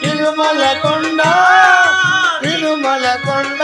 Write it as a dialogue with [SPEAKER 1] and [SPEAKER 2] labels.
[SPEAKER 1] తిరుమల కొండ తిరుమల
[SPEAKER 2] కొండ